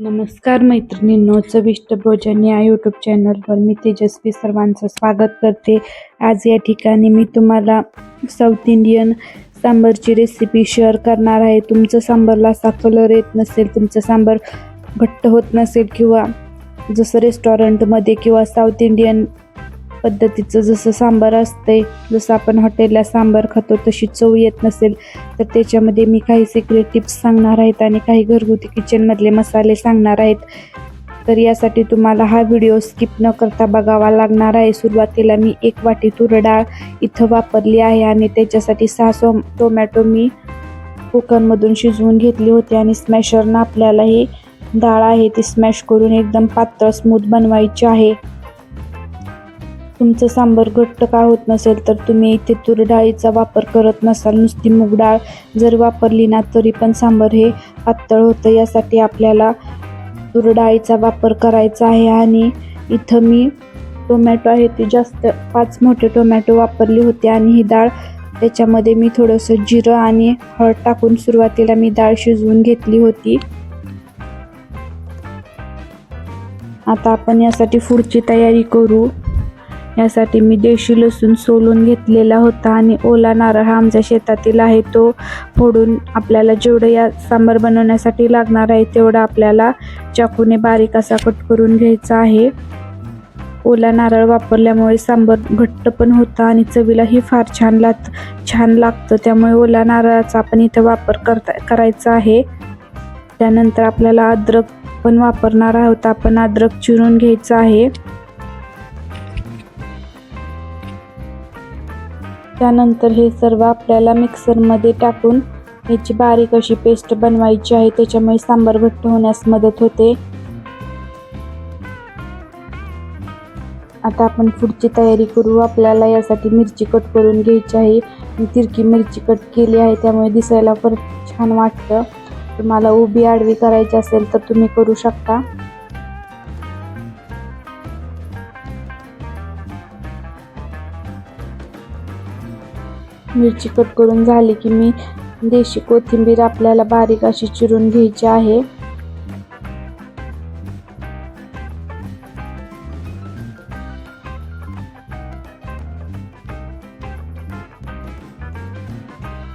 नमस्कार मैत्रिणींनो चविष्ट भोजन या यूट्यूब चॅनलवर मी तेजस्वी सर्वांचं स्वागत करते. आज या ठिकाणी मी तुम्हाला साऊथ इंडियन सांबारची रेसिपी शेअर करणार आहे. तुमचं सांबारला असा कलर येत नसेल तुमचं सांबार घट्ट होत नसेल किंवा जसं रेस्टॉरंटमध्ये किंवा साऊथ इंडियन पद्धतीचं जसं सांबार असते जसं आपण हॉटेलला सांबार खातो तशी चव येत नसेल तर त्याच्यामध्ये मी काही सिक्रेट टिप्स सांगणार आहेत आणि काही घरगुती किचनमधले मसाले सांगणार आहेत. तर यासाठी तुम्हाला हा व्हिडिओ स्किप न करता बघावा लागणार आहे. सुरुवातीला मी एक वाटी तूर डाळ इथं वापरली आहे आणि त्याच्यासाठी सहा सो टोमॅटो मी कुकरमधून शिजवून घेतली होती आणि स्मॅशरनं आपल्याला ही डाळ आहे ती स्मॅश करून एकदम पातळ स्मूथ बनवायची आहे. तुमचं सांबर घट्ट का होत नसेल तर तुम्ही इथे तूर डाळीचा वापर करत नसाल. नुसती मूग डाळ जर वापरली ना तरी पण सांबर हे पातळ होतं. यासाठी आपल्याला तूर डाळीचा वापर करायचा आहे. आणि इथं मी टोमॅटो आहे ते जास्त पाच मोठे टोमॅटो वापरले होते. आणि ही डाळ त्याच्यामध्ये मी थोडंसं जिरं आणि हळद टाकून सुरुवातीला मी डाळ शिजवून घेतली होती. आता आपण यासाठी पुढची तयारी करू. यासाठी मी देशी लसूण सोलून घेतलेला होता आणि ओला नारळ हा आमच्या शेतातील आहे तो फोडून आपल्याला जेवढं या सांबार बनवण्यासाठी लागणार आहे तेवढं आपल्याला चाकूने बारीक असा कट करून घ्यायचा आहे. ओला नारळ वापरल्यामुळे सांबर घट्ट पण होता आणि चवीलाही फार छान लाग छान लागतं. त्यामुळे ओला नारळाचा आपण इथं वापर करता करायचा आहे. त्यानंतर आपल्याला अद्रक पण वापरणार आहोत. आपण अद्रक चिरून घ्यायचं आहे. त्यानंतर हे सर्व आपल्याला मिक्सरमध्ये टाकून याची बारीक अशी पेस्ट बनवायची आहे. त्याच्यामुळे सांबार घट्ट होण्यास मदत होते. आता आपण पुढची तयारी करू. आपल्याला यासाठी मिरची कट करून घ्यायची आहे. मी तिरकी मिरची कट केली आहे त्यामुळे दिसायला परत छान वाटतं. तुम्हाला उभी आडवी करायची असेल तर तुम्ही करू शकता. मिरची कट करून झाली की मी देशी कोथिंबीर आपल्याला बारीक अशी चिरून घ्यायची आहे.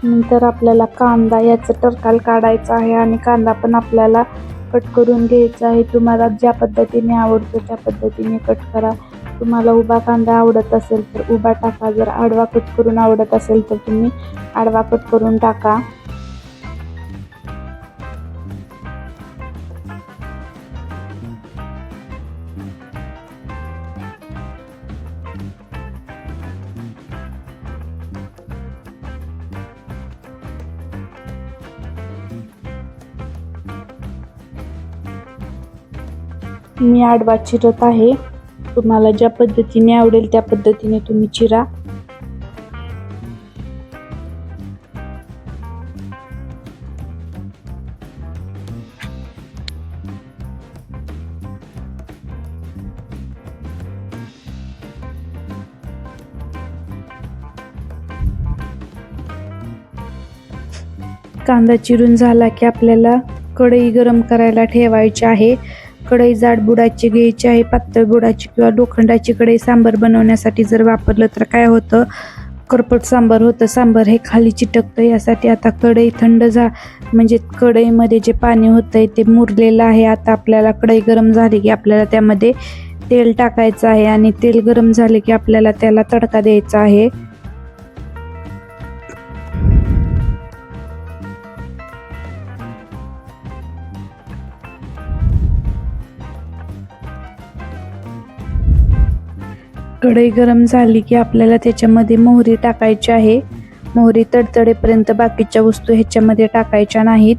नंतर आपल्याला कांदा याचं टरकाल काढायचा आहे आणि कांदा पण आपल्याला कट करून घ्यायचा आहे. तुम्हाला ज्या पद्धतीने आवडतो त्या पद्धतीने कट करा. तुम्हाला उभा कांदा आवडत असेल तर उभा टाका. जर आडवा कट करून आवडत असेल तर तुम्ही आडवा कट करून टाका. मी आडवा चिरत आहे. तुम्हाला ज्या पद्धतीने आवडेल त्या पद्धतीने तुम्ही चिरा. कांदा चिरून झाला की आपल्याला कढई गरम करायला ठेवायची आहे. कढई जाड बुडाची घ्यायची आहे पातळ बुडाची किंवा लोखंडाची कढई सांबार बनवण्यासाठी जर वापरलं तर काय होतं? करपट सांबार होतं. सांबार हे खाली चिटकतं. यासाठी आता कढई थंड झा म्हणजे कढईमध्ये जे पाणी होतं आहे ते मुरलेलं आहे. आता आपल्याला कढई गरम झाली की आपल्याला त्यामध्ये तेल टाकायचं आहे आणि तेल गरम झाले की आपल्याला त्याला तडका द्यायचा आहे. कढई गरम झाली की आपल्याला त्याच्यामध्ये मोहरी टाकायची आहे. मोहरी तडतडेपर्यंत बाकीच्या वस्तू ह्याच्यामध्ये टाकायच्या नाहीत.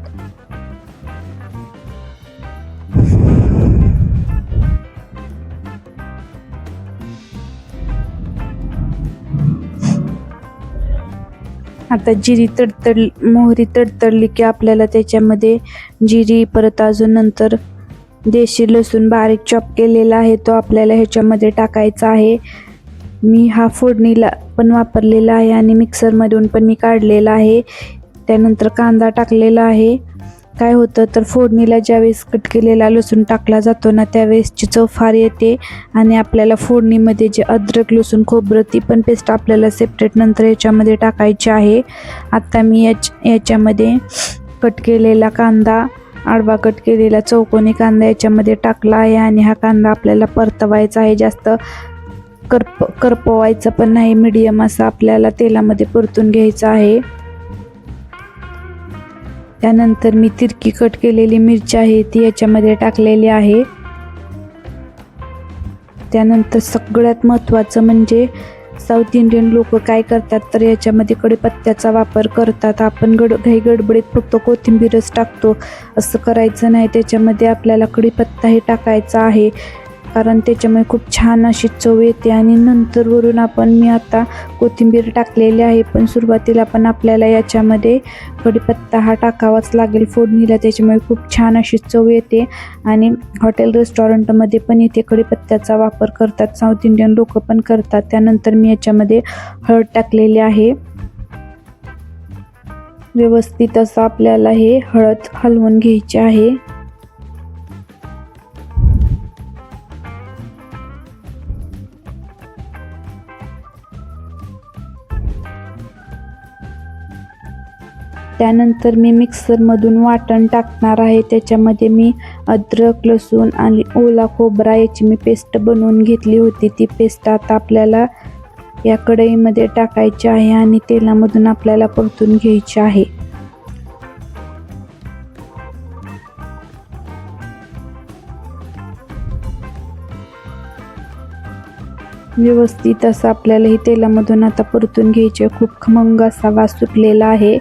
आता जिरी तडतड मोहरी तडतडली की आपल्याला त्याच्यामध्ये जिरी परत अजून नंतर देशी लसूण बारीक चॉप केलेला आहे तो आपल्याला ह्याच्यामध्ये टाकायचा आहे. मी हा फोडणीला पण वापरलेला आहे आणि मिक्सरमधून पण मी काढलेला आहे. त्यानंतर कांदा टाकलेला आहे. काय होतं तर फोडणीला ज्यावेळेस कट केलेला लसूण टाकला जातो ना त्यावेळेसची चव फार येते आणि आपल्याला फोडणीमध्ये जे अद्रक लसूण खोबरं ती पण पेस्ट आपल्याला सेपरेट नंतर याच्यामध्ये टाकायची आहे. आत्ता मी याच याच्यामध्ये कट केलेला कांदा आडवा कट केलेला चौकोनी कांदा याच्यामध्ये टाकला आहे आणि हा कांदा आपल्याला परतवायचा आहे. जास्त करप करपवायचं पण नाही. मीडियम असा आपल्याला तेलामध्ये परतून घ्यायचा आहे. त्यानंतर मी तिरकी कट केलेली मिरची आहे. ती याच्यामध्ये टाकलेली आहे. त्यानंतर सगळ्यात महत्त्वाचं म्हणजे साऊथ इंडियन लोक काय करतात तर याच्यामध्ये कडीपत्त्याचा वापर करतात. आपण गड घाई गडबडीत फक्त कोथिंबीरच टाकतो. असं करायचं नाही. त्याच्यामध्ये आपल्याला कडीपत्ताही टाकायचा आहे. कारण त्याच्यामुळे खूप छान अशी चव येते आणि नंतर वरून आपण मी आता कोथिंबीर टाकलेली आहे. पण सुरुवातीला पण आपल्याला याच्यामध्ये कढीपत्ता हा टाकावाच लागेल फोडणीला. त्याच्यामुळे खूप छान अशी चव येते. आणि हॉटेल रेस्टॉरंटमध्ये पण इथे कढीपत्त्याचा वापर करतात. साऊथ इंडियन लोक पण करतात. त्यानंतर मी याच्यामध्ये हळद टाकलेली आहे. व्यवस्थित असं आपल्याला हे हळद हलवून घ्यायची आहे. त्यानंतर मी मिक्सरमधून वाटण टाकणार आहे. त्याच्यामध्ये मी अद्रक लसूण आणि ओला खोबरा याची मी पेस्ट बनवून घेतली होती. ती पेस्ट आता आपल्याला या कढईमध्ये टाकायची आहे आणि तेलामधून आपल्याला परतून घ्यायची आहे. व्यवस्थित असं आपल्याला हे तेलामधून आता परतून घ्यायचे. खूप खमंग असा वास सुटलेला आहे.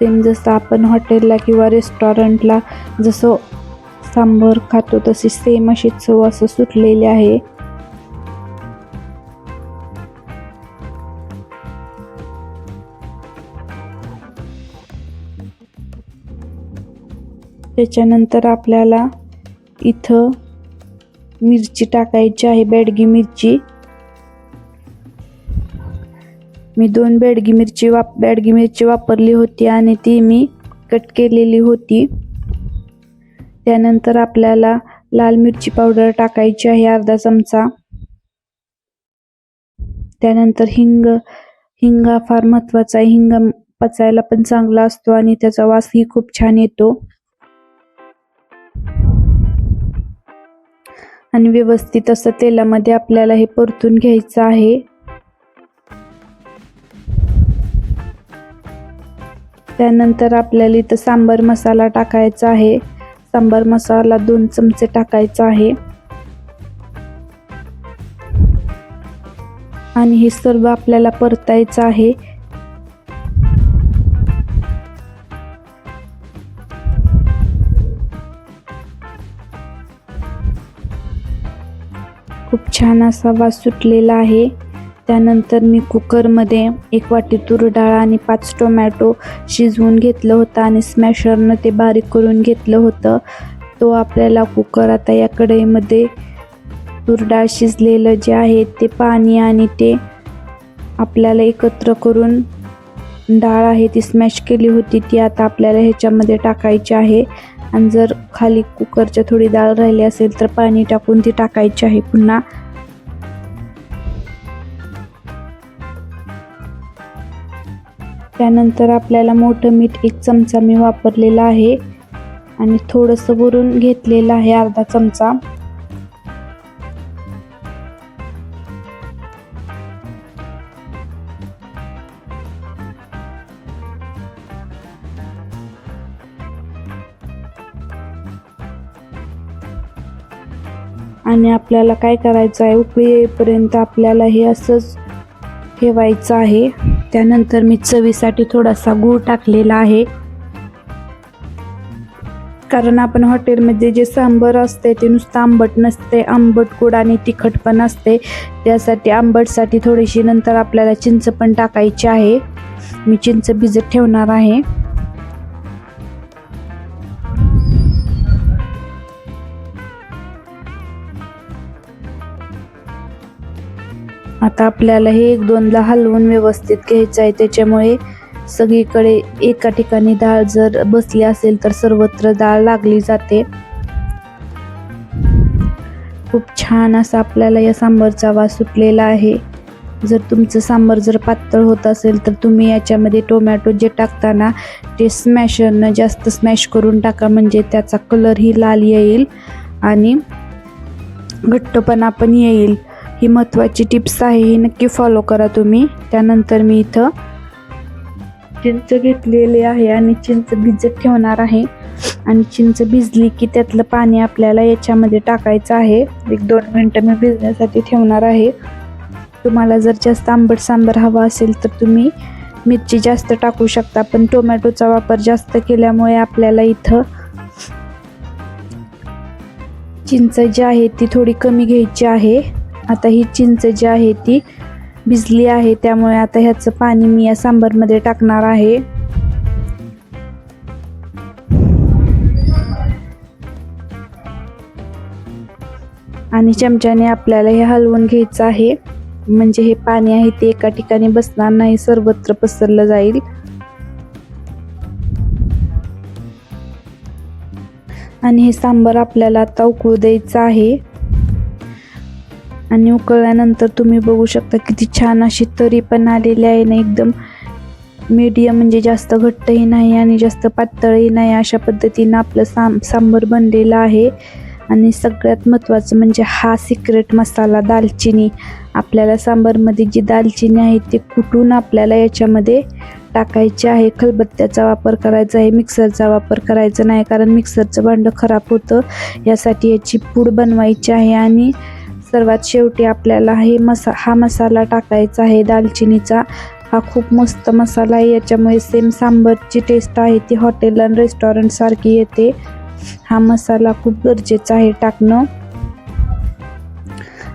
सेम जसं आपण हॉटेलला किंवा रेस्टॉरंटला जसं सांबर खातो तशी सेम अशी चव असं सुटलेली आहे. त्याच्यानंतर आपल्याला इथं मिरची टाकायची आहे बेडगी मिरची. मी दोन बेडगी मिरची वाप बेडगी मिरची वापरली होती आणि ती मी कट केलेली होती. त्यानंतर आपल्याला लाल मिरची पावडर टाकायची आहे अर्धा चमचा. त्यानंतर हिंग हिंग हा फार महत्त्वाचा आहे. हिंग पचायला पण चांगला असतो आणि त्याचा वासही खूप छान येतो. आणि व्यवस्थित असं तेलामध्ये आपल्याला हे परतून घ्यायचं आहे. त्यानंतर आपल्याला इथं सांबर मसाला टाकायचा आहे. सांबर मसाला दोन चमचे टाकायचा आहे. आणि हे सर्व आपल्याला परतायचं आहे. खूप छान असा वास सुटलेला आहे. त्यानंतर मी कुकरमध्ये एक वाटी तूर डाळ आणि पाच टोमॅटो शिजवून घेतलं होतं आणि स्मॅशरनं ते बारीक करून घेतलं होतं. तो आपल्याला कुकर आता या कढईमध्ये तूर डाळ शिजलेलं जे आहे ते पाणी आणि ते आपल्याला एकत्र करून डाळ आहे ती स्मॅश केली होती ती आता आपल्याला ह्याच्यामध्ये टाकायची आहे. आणि जर खाली कुकरच्या थोडी डाळ राहिली असेल तर पाणी टाकून ती टाकायची आहे पुन्हा. त्यानंतर आपल्याला मोठं मीठ एक चमचा मी वापरलेला आहे. आणि थोडंसं वरून घेतलेलं आहे अर्धा चमचा. आणि आपल्याला काय करायचं आहे उकळी येईपर्यंत आपल्याला हे असंच ठेवायचं आहे. त्यानंतर मी चवीसाठी थोडासा गूळ टाकलेला आहे. कारण आपण हॉटेलमध्ये जे सांबर असते ते नुसतं आंबट नसते आंबट गोड आणि तिखट पण असते. त्यासाठी आंबटसाठी थोडीशी नंतर आपल्याला चिंच पण टाकायची आहे. मी चिंच भिजत ठेवणार आहे. आता आपल्याला हे एक दोनदा हलवून व्यवस्थित घ्यायचं आहे. त्याच्यामुळे सगळीकडे एका ठिकाणी डाळ जर बसली असेल तर सर्वत्र डाळ लागली जाते. खूप छान असा आपल्याला या सांबारचा वास सुटलेला आहे. जर तुमचं सांबार जर पातळ होत असेल तर तुम्ही याच्यामध्ये टोमॅटो जे टाकताना ते स्मॅशरनं जास्त स्मॅश करून टाका. म्हणजे त्याचा कलरही लाल येईल आणि घट्टपणा पण येईल. ही महत्त्वाची टिप्स आहे ही नक्की फॉलो करा तुम्ही. त्यानंतर मी इथं चिंच घेतलेली आहे आणि चिंच भिजत ठेवणार आहे. आणि चिंच भिजली की त्यातलं पाणी आपल्याला याच्यामध्ये टाकायचं आहे. एक दोन मिनटं मी भिजण्यासाठी ठेवणार आहे. तुम्हाला जर जास्त आंबट सांबर हवा असेल तर तुम्ही मिरची जास्त टाकू शकता पण टोमॅटोचा वापर जास्त केल्यामुळे आपल्याला इथं चिंच जी आहे ती थोडी कमी घ्यायची आहे. आता ही चिंच जी आहे ती भिजली आहे त्यामुळे आता ह्याचं पाणी मी या सांबारमध्ये टाकणार आहे. आणि चमच्याने आपल्याला हे हलवून घ्यायचं आहे. म्हणजे हे पाणी आहे ते एका ठिकाणी बसणार नाही सर्वत्र पसरलं जाईल. आणि हे सांबार आपल्याला आता उकळू द्यायचं आहे. आणि उकळल्यानंतर तुम्ही बघू शकता किती छान अशी तरी पण आलेली आहे ना एकदम मीडियम म्हणजे जास्त घट्टही नाही आणि जास्त पातळही नाही. अशा पद्धतीनं आपलं सां सांबर बनलेलं आहे. आणि सगळ्यात महत्त्वाचं म्हणजे हा सिक्रेट मसाला दालचिनी. आपल्याला सांबारमध्ये जी दालचिनी आहे ती कुठून आपल्याला याच्यामध्ये टाकायची आहे? खलबत्त्याचा वापर करायचा आहे मिक्सरचा वापर करायचा नाही कारण मिक्सरचं भांडं खराब होतं. यासाठी याची पूड बनवायची आहे आणि सर्वात शेवटी आपल्याला हे मसा हा मसाला टाकायचा आहे. दालचिनीचा हा खूप मस्त मसाला आहे. याच्यामुळे सेम सांबरची टेस्ट आहे. ती हॉटेल आणि रेस्टॉरंटसारखी येते. हा मसाला खूप गरजेचा आहे टाकणं.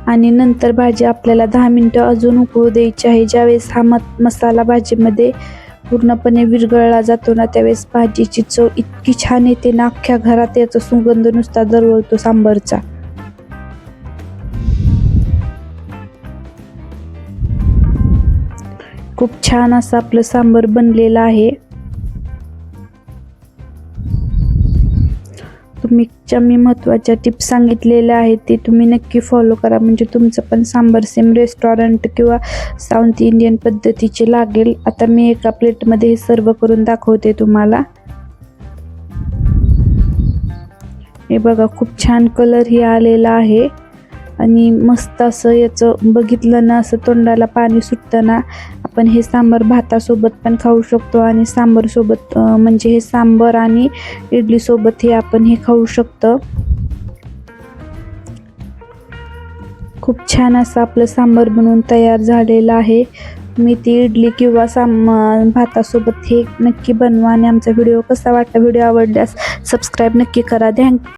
आणि नंतर भाजी आपल्याला दहा मिनटं अजून उकळू द्यायची आहे. ज्यावेळेस हा म मसाला भाजीमध्ये पूर्णपणे विरघळला जातो ना त्यावेळेस भाजीची चव इतकी छान येते ना अख्ख्या घरात याचा सुगंध नुसता दरवळतो सांबरचा. खूप छान असं आपलं सांबर बनलेलं आहे. तुम्ही ज्या मी महत्त्वाच्या टिप्स सांगितलेल्या आहेत ते तुम्ही नक्की फॉलो करा. म्हणजे तुमचं पण सांबर सेम रेस्टॉरंट किंवा साऊथ इंडियन पद्धतीचे लागेल. आता मी एका प्लेटमध्ये हे सर्व करून दाखवते तुम्हाला. हे बघा खूप छान कलर हे आलेला आहे. आणि मस्त असं याचं बघितलं ना असं तोंडाला पाणी सुटतं ना आपण हे सांबर भातासोबत पण खाऊ शकतो आणि सांबरसोबत म्हणजे हे सांबर आणि इडलीसोबत हे आपण हे खाऊ शकतो. खूप छान असं आपलं सांबर बनवून तयार झालेलं आहे. मी ती इडली किंवा साम भातासोबत हे नक्की बनवा आणि आमचा व्हिडिओ कसा वाटला व्हिडिओ आवडल्यास सबस्क्राईब नक्की करा. थँक